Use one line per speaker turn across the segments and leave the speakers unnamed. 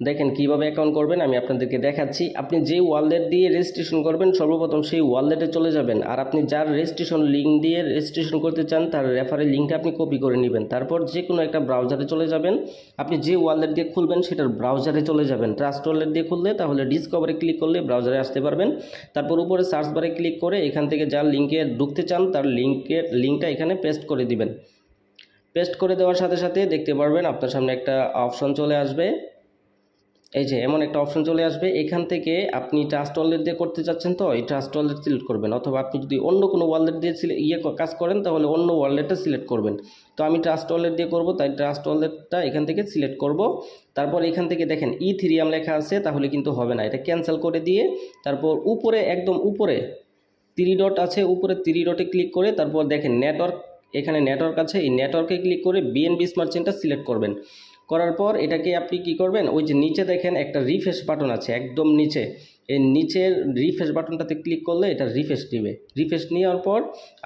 দেখেন কীভাবে অ্যাকাউন্ট করবেন, আমি আপনাদেরকে দেখাচ্ছি। আপনি যে ওয়ালেট দিয়ে রেজিস্ট্রেশন করবেন, সর্বপ্রথম সেই ওয়ালেটে চলে যাবেন। আর আপনি যার রেজিস্ট্রেশন লিঙ্ক দিয়ে রেজিস্ট্রেশন করতে চান, তার রেফারের লিঙ্কটা আপনি কপি করে নেবেন। তারপর যে কোনো একটা ব্রাউজারে চলে যাবেন। আপনি যে ওয়ালেট দিয়ে খুলবেন, সেটার ব্রাউজারে চলে যাবেন। ট্রাস্ট ওয়ালেট দিয়ে খুললে তাহলে ডিসকভারে ক্লিক করলে ব্রাউজারে আসতে পারবেন। তারপর উপরে সার্চ বারে ক্লিক করে এখান থেকে যার লিঙ্কে ঢুকতে চান, তার লিঙ্কের লিঙ্কটা এখানে পেস্ট করে দিবেন। পেস্ট করে দেওয়ার সাথে সাথে দেখতে পারবেন, আপনার সামনে একটা অপশন চলে আসবে। এই যে এমন একটা অপশন চলে আসবে, এখান থেকে আপনি ট্রাস্ট ওয়ালেট দিয়ে করতে চাচ্ছেন তো, এই ট্রাস্ট ওয়ালেট সিলেক্ট করবেন। অথবা আপনি যদি অন্য কোনো ওয়ালেট দিয়ে সিলে- ইয়ে কাজ করেন, তাহলে অন্য ওয়ালেটটা সিলেক্ট করবেন। তো আমি ট্রাস্ট ওয়ালেট দিয়ে করব, তাই ট্রাস্ট ওয়ালেটটা এখান থেকে সিলেক্ট করব। তারপর এখান থেকে দেখেন ই থ্রিয়াম লেখা আছে, তাহলে কিন্তু হবে না। এটা ক্যান্সেল করে দিয়ে, তারপর উপরে, একদম উপরে থ্রি ডট আছে, উপরে থ্রি ডটে ক্লিক করে, তারপর দেখেন নেটওয়ার্ক এখানে নেটওয়ার্ক আছে, এই নেটওয়ার্কে ক্লিক করে বিএনবি স্মার্ট চেনটা সিলেক্ট করবেন। করার পর এটাকে আপনি কি করবেন? ওই যে নিচে দেখেন একটা রিফ্রেশ বাটন আছে, একদম নিচে। এই নিচের রিফ্রেশ বাটনটাতে ক্লিক করলে এটা রিফ্রেশ দিবে। রিফ্রেশ নেওয়ার পর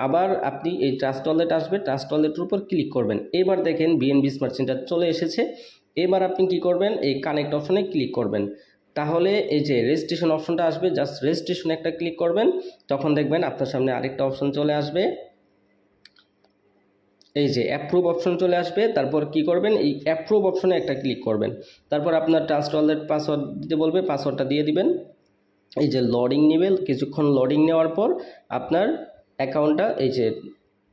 আবার আপনি এই ট্রাস্ট ওয়ালেট আসবে ট্রাস্ট ওয়ালেটের উপর ক্লিক করবেন। এবার দেখেন বিএনবি স্মার্ট চেনটা চলে এসেছে। এবার আপনি কি করবেন? এই কানেক্ট অপশনে ক্লিক করবেন। তাহলে এই যে রেজিস্ট্রেশন অপশনটা আসবে জাস্ট রেজিস্ট্রেশন একটা ক্লিক করবেন। তখন দেখবেন আপনার সামনে আরেকটা অপশন চলে আসবে। এই যে অ্যাপ্রুভ অপশন চলে আসবে, তারপর কি করবেন? এই অ্যাপ্রুভ অপশনে একটা ক্লিক করবেন। তারপর আপনার ট্রাস্ট ওয়ালেট পাসওয়ার্ড দিতে বলবে পাসওয়ার্ডটা দিয়ে দিবেন। এই যে লোডিং নেবেন, কিছুক্ষণ লোডিং নেওয়ার পর আপনার অ্যাকাউন্টটা এই যে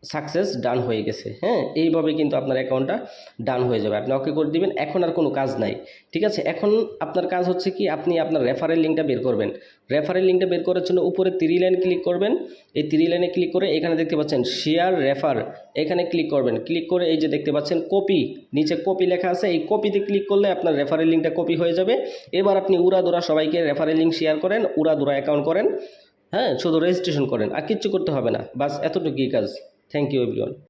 সাকসেস ডান হয়ে গেছে হ্যাঁ? এইভাবে কিন্তু আপনার অ্যাকাউন্টটা ডান হয়ে যাবে। আপনি ওকে করে দিবেন, এখন আর কোনো কাজ নাই, ঠিক আছে? এখন আপনার কাজ হচ্ছে কি, আপনি আপনার রেফারেল লিঙ্কটা বের করবেন। রেফারেল লিঙ্কটা বের করার জন্য উপরে থ্রি লাইন ক্লিক করবেন। এই থ্রি লাইনে ক্লিক করে এখানে দেখতে পাচ্ছেন শেয়ার রেফার এখানে ক্লিক করবেন। ক্লিক করে এই যে দেখতে পাচ্ছেন কপি নিচে কপি লেখা আছে, এই কপিতে ক্লিক করলে আপনার রেফারেল লিঙ্কটা কপি হয়ে যাবে। এবার আপনি উড়াদুরা সবাইকে রেফারেল লিঙ্ক শেয়ার করেন, উড়াদুরা অ্যাকাউন্ট করেন হ্যাঁ? শুধু রেজিস্ট্রেশন করেন, আর কিচ্ছু করতে হবে না, বাস এতটুকুই কাজ। Thank you everyone